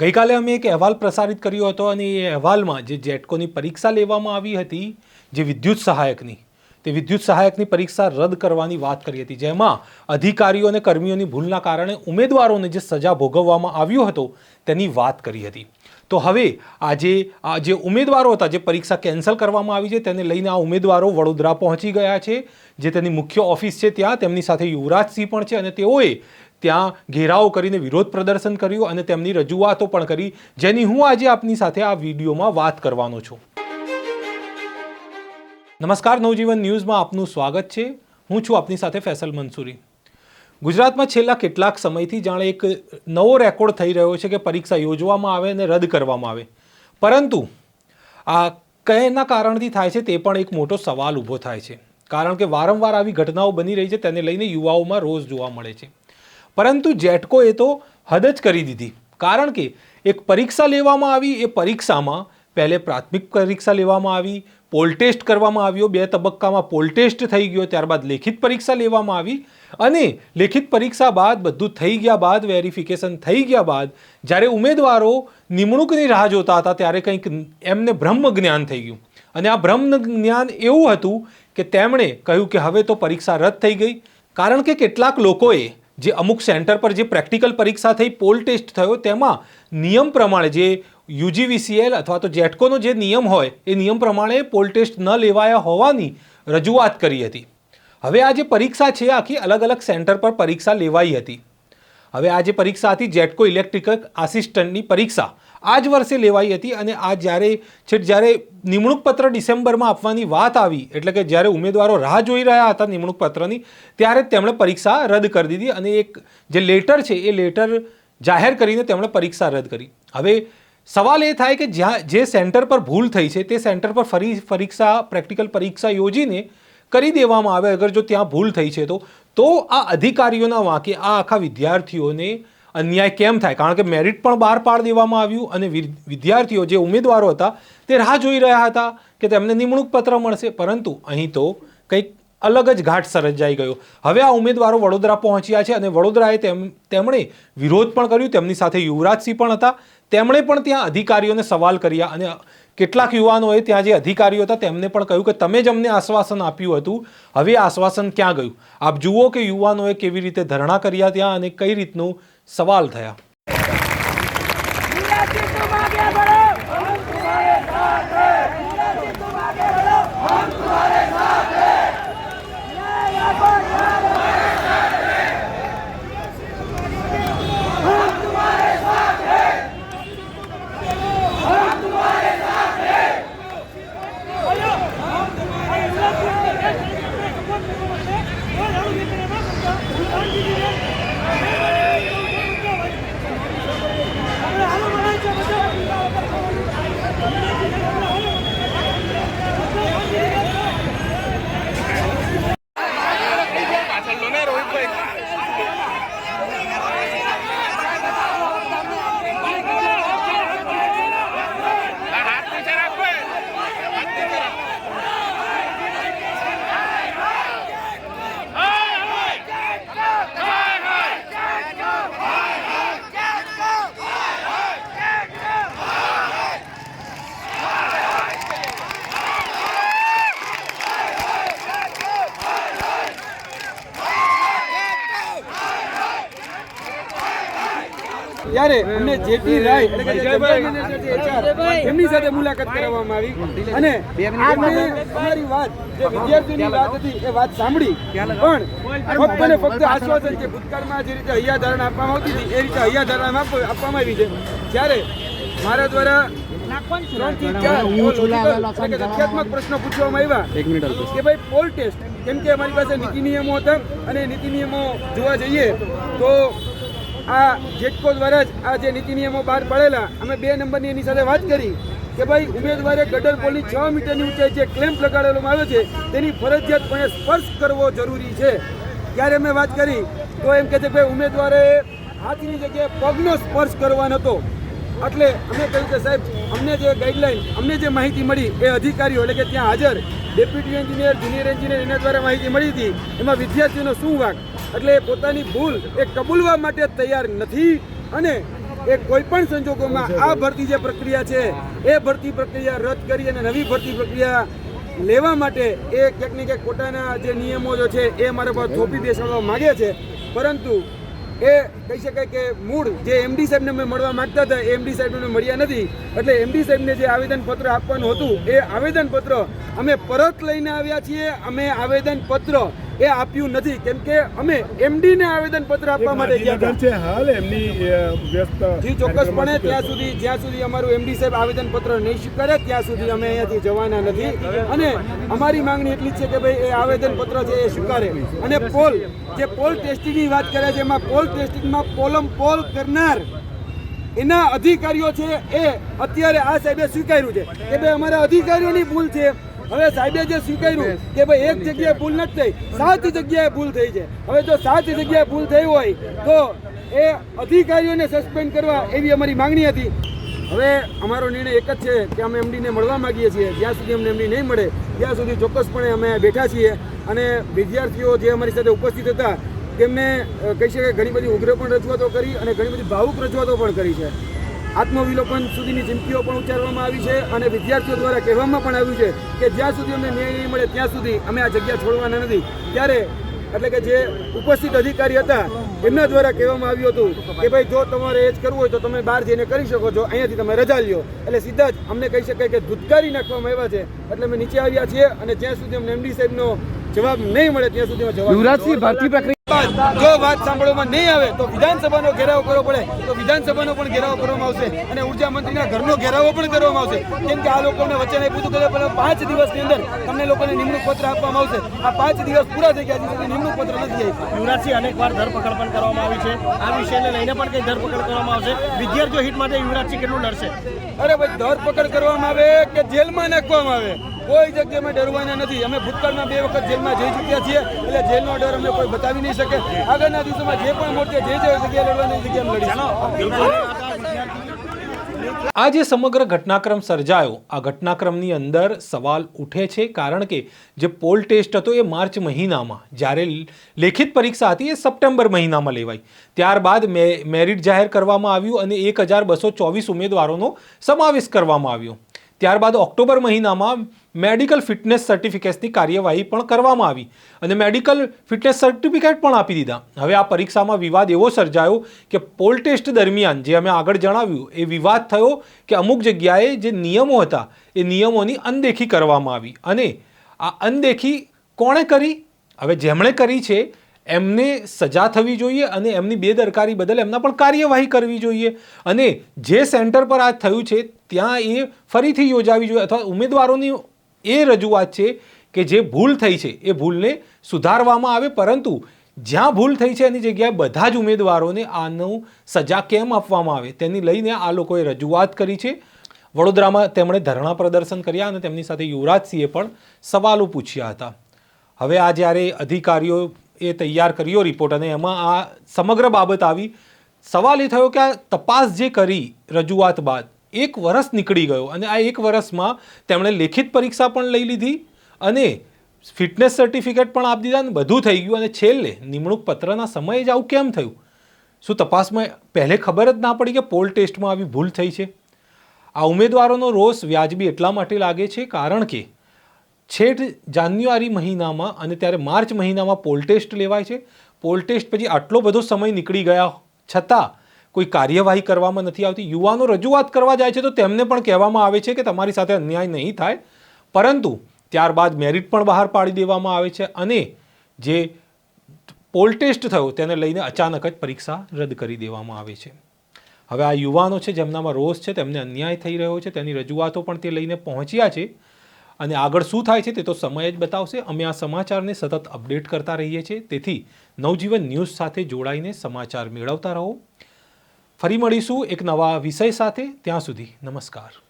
ગઈકાલે અમે એક અહેવાલ પ્રસારિત કર્યો હતો અને એ અહેવાલમાં જે જેટકોની પરીક્ષા લેવામાં આવી હતી, જે વિદ્યુત સહાયકની, તે વિદ્યુત સહાયકની પરીક્ષા રદ કરવાની વાત કરી હતી, જેમાં અધિકારીઓ અને કર્મીઓની ભૂલના કારણે ઉમેદવારોને જે સજા ભોગવવામાં આવ્યો હતો, તેની વાત કરી હતી. તો હવે આજે આ જે ઉમેદવારો હતા, જે પરીક્ષા કેન્સલ કરવામાં આવી છે, તેને લઈને આ ઉમેદવારો વડોદરા પહોંચી ગયા છે, જે તેની મુખ્ય ઓફિસ છે ત્યાં, તેમની સાથે યુવરાજસિંહ પણ છે અને તેઓએ ત્યાં ઘેરાવો કરીને વિરોધ પ્રદર્શન કર્યું અને તેમની રજૂઆતો પણ કરી, જેની હું આજે આપની સાથે આ વિડીયોમાં વાત કરવાનો છું. નમસ્કાર, નવજીવન ન્યૂઝમાં આપનું સ્વાગત છે. હું છું આપની સાથે ફેસલ મંસૂરી. ગુજરાતમાં છેલ્લા કેટલાક સમયથી જાણે એક નવો રેકોર્ડ થઈ રહ્યો છે કે પરીક્ષા યોજવામાં આવે અને રદ કરવામાં આવે. પરંતુ આ કયાના કારણથી થાય છે તે પણ એક મોટો સવાલ ઊભો થાય છે. કારણ કે વારંવાર આવી ઘટનાઓ બની રહી છે, તેને લઈને યુવાઓમાં રોજ જોવા મળે છે. પરંતુ જેટકોએ તો હદ જ કરી દીધી. કારણ કે એક પરીક્ષા લેવામાં આવી, એ પરીક્ષામાં પહેલે પ્રાથમિક પરીક્ષા લેવામાં આવી પોલ ટેસ્ટ કરવામાં આવ્યો, બે તબક્કામાં પોલ ટેસ્ટ થઈ ગયો, ત્યારબાદ લેખિત પરીક્ષા લેવામાં આવી અને લેખિત પરીક્ષા બાદ બધું થઈ ગયા બાદ વેરિફિકેશન થઈ ગયા બાદ, જ્યારે ઉમેદવારો નિમણૂકની રાહ જોતા હતા, ત્યારે કંઈક એમને બ્રહ્મ જ્ઞાન થઈ ગયું. અને આ બ્રહ્મ જ્ઞાન એવું હતું કે તેમણે કહ્યું કે હવે તો પરીક્ષા રદ થઈ ગઈ. કારણ કે કેટલાક લોકોએ જે અમુક સેન્ટર પર જે પ્રેક્ટિકલ પરીક્ષા થઈ, પોલ ટેસ્ટ થયો, તેમાં નિયમ પ્રમાણે જે યુજીવીસીએલ અથવા તો જેટકોનો જે નિયમ હોય, એ નિયમ પ્રમાણે પોલ ટેસ્ટ ન લેવાયા હોવાની રજૂઆત કરી હતી. હવે આ જે પરીક્ષા છે, આખી અલગ અલગ સેન્ટર પર પરીક્ષા લેવાઈ હતી. હવે આ જે પરીક્ષા હતી, જેટકો ઇલેક્ટ્રિકલ આસિસ્ટન્ટની પરીક્ષા. આ જ વર્ષે લેવાઈ હતી અને આ જ્યારે છેક જ્યારે નિમણૂક પત્ર ડિસેમ્બરમાં આપવાની વાત આવી, એટલે કે જ્યારે ઉમેદવારો રાહ જોઈ રહ્યા હતા નિમણૂક પત્રની, ત્યારે તેમણે પરીક્ષા રદ કરી દીધી અને એક જે લેટર છે, એ લેટર જાહેર કરીને તેમણે પરીક્ષા રદ કરી. હવે સવાલ એ થાય કે જ્યાં જે સેન્ટર પર ભૂલ થઈ છે, તે સેન્ટર પર ફરી પરીક્ષા, પ્રેક્ટિકલ પરીક્ષા યોજીને કરી દેવામાં આવે, અગર જો ત્યાં ભૂલ થઈ છે તો તો આ અધિકારીઓના વાંકે આ આખા વિદ્યાર્થીઓને અન્યાય કેમ થાય? કારણ કે મેરિટ પણ બહાર પાડી દેવામાં આવ્યું અને વિદ્યાર્થીઓ જે ઉમેદવારો હતા, તે રાહ જોઈ રહ્યા હતા કે તેમને નિમણૂક પત્ર મળશે. પરંતુ અહીં તો કંઈક અલગ જ ઘાટ સર્જાઈ ગયો. હવે આ ઉમેદવારો વડોદરા પહોંચ્યા છે અને વડોદરાએ તેમ, તેમણે વિરોધ પણ કર્યું. તેમની સાથે યુવરાજસિંહ પણ હતા. તેમણે પણ ત્યાં અધિકારીઓને સવાલ કર્યા અને કેટલાક યુવાનોએ ત્યાં જે અધિકારીઓ હતા તેમને પણ કહ્યું કે તમે જ અમને આશ્વાસન આપ્યું હતું હવે આ આશ્વાસન ક્યાં ગયું આપ જુઓ કે યુવાનોએ કેવી રીતે ધરણા કર્યા ત્યાં અને કઈ રીતનું સવાલ થયા युवराजी तुम आगे बढ़ो हम तुम्हारे ત્યારે અમને જેટી રાય એમની સાથે મુલાકાત કરવામાં આવી. અને અમારી વાત જે વિદ્યાર્થીની વાત હતી એ વાત સાંભળી. પણ ફક્ત ને ફક્ત આશ્વાસન કે ભૂતકાળમાં જે રીતે હૈયાધારણ આપવામાં આવતી હતી એ રીતે હૈયાધારણ ધારણા આપવામાં આવી છે. જ્યારે મારા દ્વારા તથ્યાત્મક પ્રશ્નો પૂછવામાં આવ્યા. કે ભાઈ પોલ ટેસ્ટ કેમ કે અમારી પાસે નીતિ નિયમો હતા અને નીતિ નિયમો જોવા જઈએ તો આ જેટકો દ્વારા જ આ જે નીતિ નિયમો બહાર પડેલા, અમે બે નંબરની એની સાથે વાત કરી કે ભાઈ, ઉમેદવારે ગટર પોલની છ મીટરની ઊંચાઈ જે ક્લેમ્પ લગાડેલો આવે છે, તેની ફરજિયાતપણે સ્પર્શ કરવો જરૂરી છે. ત્યારે અમે વાત કરી, તો એમ કે છે ભાઈ, ઉમેદવારે હાથની જગ્યાએ પગનો સ્પર્શ કરવાનો હતો એટલે અમે કહ્યું કે સાહેબ, અમને જે ગાઈડલાઈન અમને જે માહિતી મળી, એ અધિકારીઓ એટલે કે ત્યાં હાજર ડેપ્યુટી એન્જિનિયર જુનિયર એન્જિનિયર એના દ્વારા માહિતી મળી હતી. એમાં વિદ્યાર્થીઓનો શું વાક? એટલે પોતાની ભૂલ એ કબૂલવા માટે તૈયાર નથી અને એ કોઈ પણ સંજોગોમાં આ ભરતી જે પ્રક્રિયા છે, એ ભરતી પ્રક્રિયા રદ કરી અને નવી ભરતી પ્રક્રિયા લેવા માટે એ ક્યાંક ને ક્યાંક પોતાના જે નિયમો જો છે, એ મારા પર થોપી બેસાડવા માગે છે. પરંતુ એ કહી શકાય કે મૂળ જે એમડી સાહેબને અમે મળવા માંગતા હતા, એ એમડી સાહેબને મળ્યા નથી. એટલે એમડી સાહેબને જે આવેદનપત્ર આપવાનું હતું, એ આવેદનપત્ર અમે પરત લઈને આવ્યા છીએ. અમે આવેદનપત્ર એ આપ્યું નથી. કેમ કે અમે એમડીને આવેદનપત્ર આપવા માટે ગયા હતા. છે હાલ એમની વ્યસ્ત જી ચોક્કસપણે ત્યાં સુધી જ્યાં સુધી અમારું એમડી સાહેબ આવેદનપત્ર નહીં સ્વીકારે ત્યાં સુધી અમે અહીંયાથી જવાના નથી. અને અમારી માંગણી એટલી છે કે ભાઈ એ આવેદનપત્ર છે એ સ્વીકારે. અને પોલ જે પોલ ટેસ્ટિંગની વાત કરે છે એમાં પોલ ટેસ્ટિંગમાં પોલમ પોલ કરનાર એના અધિકારીઓ છે એ અત્યારે આ સાહેબે સ્વીકાર્યું છે. કે ભાઈ અમારા અધિકારીઓની ભૂલ છે. હવે સાહેબે જે સ્વીકાર્યું કે ભાઈ એક જગ્યાએ ભૂલ નથી થઈ સાત જગ્યાએ ભૂલ થઈ છે. હવે જો સાત જગ્યાએ ભૂલ થઈ હોય તો એ અધિકારીઓને સસ્પેન્ડ કરવા એવી અમારી માંગણી હતી. હવે અમારો નિર્ણય એક જ છે કે અમે એમડીને મળવા માંગીએ છીએ. જ્યાં સુધી અમને એમડી નહીં મળે ત્યાં સુધી ચોક્કસપણે અમે બેઠા છીએ. અને વિદ્યાર્થીઓ જે અમારી સાથે ઉપસ્થિત હતા તેમને કહી શકાય ઘણી બધી ઉગ્ર પણ રજૂઆતો કરી અને ઘણી બધી ભાવુક રજૂઆતો પણ કરી છે. આત્મવિલોપન સુધીની ચીમકીઓ પણ ઉચ્ચારવામાં આવી છે અને વિદ્યાર્થીઓ દ્વારા કહેવામાં પણ આવ્યું છે કે જ્યાં સુધી અમને ન્યાય નહીં મળે ત્યાં સુધી અમે આ જગ્યા છોડવાના નથી. ત્યારે એટલે કે જે ઉપસ્થિત અધિકારી હતા એમના દ્વારા કહેવામાં આવ્યું હતું કે ભાઈ જો તમારે એ જ કરવું હોય તો તમે બહાર જઈને કરી શકો છો અહીંયાથી તમે રજા લ્યો. એટલે સીધા જ અમને કહી શકાય કે ધુતકારી નાખવામાં આવ્યા છે. એટલે અમે નીચે આવ્યા છીએ અને જ્યાં સુધી અમને એમડી સાહેબનો જવાબ નહીં મળે ત્યાં સુધી જવાબ યુવરાજસિંહ બાદ જો વાત સાંભળવામાં નહીં આવે તો વિધાનસભાનો ઘેરાવો કરવો પડે તો વિધાનસભાનો પણ ઘેરાવો કરવામાં આવશે અને ઊર્જા મંત્રીના ઘરનો ઘેરાવો પણ કરવામાં આવશે. કેમ કે આ લોકોને વચન આપ્યું હતું કે પાંચ દિવસની અંદર તમને લોકોને નિમણૂક પત્ર આપવામાં આવશે. આ પાંચ દિવસ પૂરા થઈ ગયા છે સુધી નિમણૂક પત્ર નથી આવ્યું. યુવરાજસિંહ અનેકવાર ધરપકડ પણ કરવામાં આવી છે. આ વિષયને લઈને પણ કંઈ ધરપકડ કરવામાં આવશે? વિદ્યાર્થીઓ હિત માટે યુવરાજસિંહ કેટલું લડશે? અરે ભાઈ ધરપકડ કરવામાં આવે કે જેલમાં નાખવામાં આવે? કોઈ જગ્યાએ ડરવાના નથી. અમે ભૂતકાળમાં બે વખત જેલમાં જઈ ચૂક્યા છીએ. એટલે જેલનો ડર અમને કોઈ બતાવી નહીં શકે. આગળના દિવસોમાં જે પણ મોરચે જે જે જગ્યાએ લડવાની જગ્યાએ લડીશું આ જે સમગ્ર ઘટનાક્રમ સર્જાયો આ ઘટનાક્રમની અંદર સવાલ ઉઠે છે કારણ કે જે પોલ ટેસ્ટ હતો એ માર્ચ મહિનામાં જ્યારે લેખિત પરીક્ષા હતી એ સપ્ટેમ્બર મહિનામાં લેવાઈ. ત્યારબાદ મે મેરિટ જાહેર કરવામાં આવ્યું અને એક હજાર બસો ચોવીસ ઉમેદવારોનો સમાવેશ કરવામાં આવ્યો. ત્યારબાદ ઓક્ટોબર મહિનામાં મેડિકલ ફિટનેસ સર્ટિફિકેટ્સની કાર્યવાહી પણ કરવામાં આવી અને મેડિકલ ફિટનેસ સર્ટિફિકેટ પણ આપી દીધા. હવે આ પરીક્ષામાં વિવાદ એવો સર્જાયો કે પોલ ટેસ્ટ દરમિયાન જે અમે આગળ જણાવ્યું, એ વિવાદ થયો કે અમુક જગ્યાએ જે નિયમો હતા, એ નિયમોની અનદેખી કરવામાં આવી અને આ અનદેખી કોણે કરી? હવે જેમણે કરી છે, એમને સજા થવી જોઈએ અને એમની બેદરકારી બદલ એમના પણ કાર્યવાહી કરવી જોઈએ અને જે સેન્ટર પર આ થયું છે ત્યાં એ ફરીથી યોજાવી જોઈએ. અથવા ઉમેદવારોની એ રજૂઆત છે કે જે ભૂલ થઈ છે, એ ભૂલને સુધારવામાં આવે. પરંતુ જ્યાં ભૂલ થઈ છે એની જગ્યાએ બધા જ ઉમેદવારોને આનું સજા કેમ આપવામાં આવે? તેની લઈને આ લોકોએ રજૂઆત કરી છે. વડોદરામાં તેમણે ધરણા પ્રદર્શન કર્યા અને તેમની સાથે યુવરાજસિંહે પણ સવાલો પૂછ્યા હતા. હવે આ જ્યારે અધિકારીઓ એ તૈયાર કર્યો રિપોર્ટ અને એમાં આ સમગ્ર બાબત આવી, સવાલ એ થયો કે આ તપાસ જે કરી રજૂઆત બાદ એક વર્ષ નીકળી ગયો અને આ એક વર્ષમાં તેમણે લેખિત પરીક્ષા પણ લઈ લીધી અને ફિટનેસ સર્ટિફિકેટ પણ આપી દીધા અને બધું થઈ ગયું. અને છેલ્લે નિમણૂક પત્રના સમયે જ આવું કેમ થયું? શું તપાસમાં પહેલે ખબર જ ના પડી કે પોલ ટેસ્ટમાં આવી ભૂલ થઈ છે? આ ઉમેદવારોનો રોષ વ્યાજબી એટલા માટે લાગે છે કારણ કે છેઠ જાન્યુઆરી મહિનામાં અને ત્યારે માર્ચ મહિનામાં પોલ ટેસ્ટ લેવાય છે. પોલ ટેસ્ટ પછી આટલો બધો સમય નીકળી ગયા છતાં કોઈ કાર્યવાહી કરવામાં નથી આવતી. યુવાનો રજૂઆત કરવા જાય છે તો તેમને પણ કહેવામાં આવે છે કે તમારી સાથે અન્યાય નહીં થાય. પરંતુ ત્યારબાદ મેરિટ પણ બહાર પાડી દેવામાં આવે છે અને જે પોલ ટેસ્ટ થયો તેને લઈને અચાનક જ પરીક્ષા રદ કરી દેવામાં આવે છે. હવે આ યુવાનો છે જેમનામાં રોષ છે તેમને અન્યાય થઈ રહ્યો છે, તેની રજૂઆતો પણ તે લઈને પહોંચ્યા છે. અને આગળ શું થાય છે તે તો સમય જ બતાવશે. અમે આ સમાચારને સતત અપડેટ કરતા રહીએ છીએ. તેથી નવજીવન ન્યૂઝ સાથે જોડાઈને સમાચાર મેળવતા રહો. ફરી મળીશું એક નવા વિષય સાથે. ત્યાં સુધી નમસ્કાર.